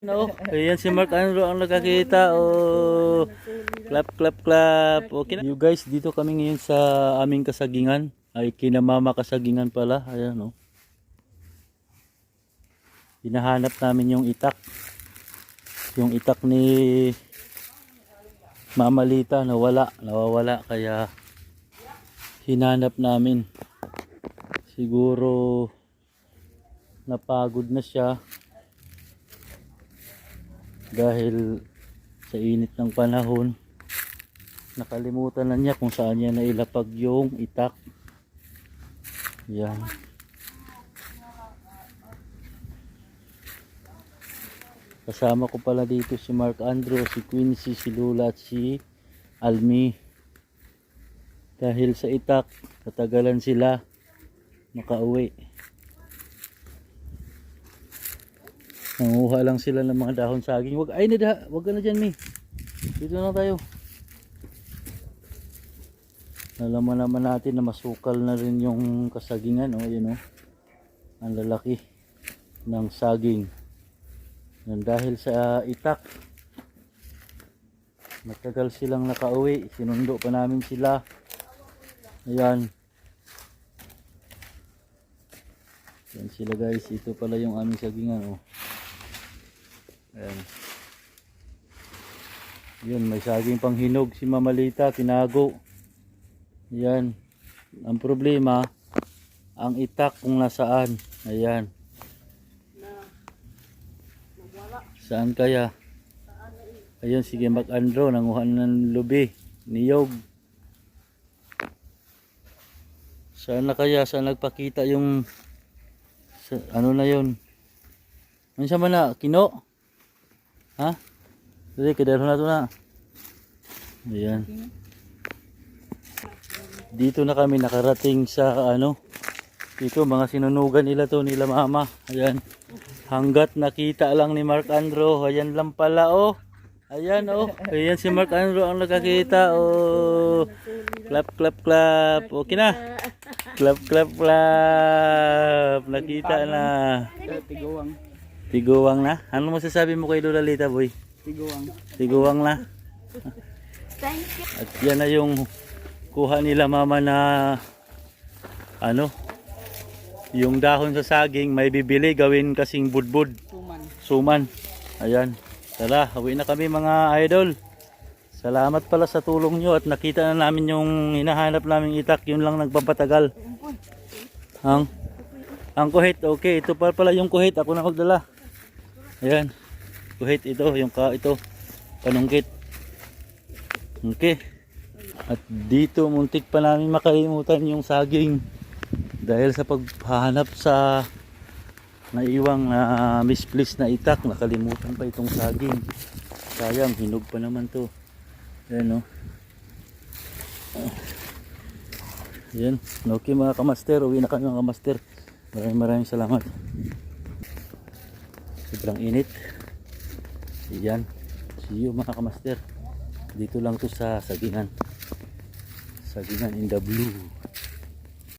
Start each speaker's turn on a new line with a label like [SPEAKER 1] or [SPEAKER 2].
[SPEAKER 1] No, ayan si Mark Andrew ang nakakita. Oh, clap, clap, clap. Okay na. You guys, dito kami ngayon sa aming kasagingan. Ay, kinamama kasagingan pala. Ayan, oh. Hinahanap namin yung itak. Yung itak ni Mama Lita nawala, nawawala kaya hinanap namin. Siguro napagod na siya dahil sa init ng panahon nakalimutan na niya kung saan niya nailapag yung itak. Yan. Kasama ko pala dito si Mark Andrew si Quincy, si Lula at si Almi. Dahil sa itak katagalan sila. Makauwi Nanguha lang sila ng mga dahon saging. Wag ay nada, wag ka na diyan, mi. Dito na tayo. Nalaman naman natin na masukal na rin yung kasagingan, oh, yun oh. Ang lalaki ng saging. Yan dahil sa itak. Matagal silang nakauwi. Sinundo pa namin sila. Ayan. Yan sila guys. Ito pala yung aming sagingan, oh. Ayan. Yun, may saging pang hinog si Mamalita, tinago. Yan. Ang problema, ang itak kung nasaan. Ayan. Saan kaya? Ayun, sige mag-andro, nanguha ng lubi, niyog. Saan na kaya? Saan nagpakita yung sa, ano na yun? Ano siya man na? Kino? Ha? Dali, kadaro na ito na. Ayan. Dito na kami nakarating sa ano. Dito mga sinunugan nila to nila mama. Ayan. Hanggat nakita lang ni Mark Andro. Ayan lang pala oh. Ayan oh. Ayan si Mark Andro ang nakakita oh. Clap clap clap. Okay na. Clap clap clap. Nakita na.
[SPEAKER 2] Tiguang.
[SPEAKER 1] Tiguwang na. Ano masasabi mo kay Lola Lita boy?
[SPEAKER 2] Tiguang.
[SPEAKER 1] Tiguwang na.
[SPEAKER 3] Thank you.
[SPEAKER 1] At yan na yung kuha nila mama na ano yung dahon sa saging may bibili gawin kasing budbud
[SPEAKER 2] Tuman.
[SPEAKER 1] suman ayan tara hawi na kami mga idol salamat pala sa tulong nyo at nakita na namin yung hinahanap naming itak yun lang nagpapatagal ang ang kuhit okay ito pa pala yung kuhit ako na magdala ayan. Kuhit ito yung ka ito. Panungkit okay. At dito muntik pa namin makalimutan yung saging. Dahil sa paghahanap sa naiwang na misplaced na itak nakalimutan pa itong saging. Sayang hinog pa naman to. Yan no? Yan okay mga kamaster. Uwi na kami mga kamaster. Maraming maraming salamat sobrang init. Yan see you mga kamaster. Dito lang to sa sagingan. Sagingan in the blue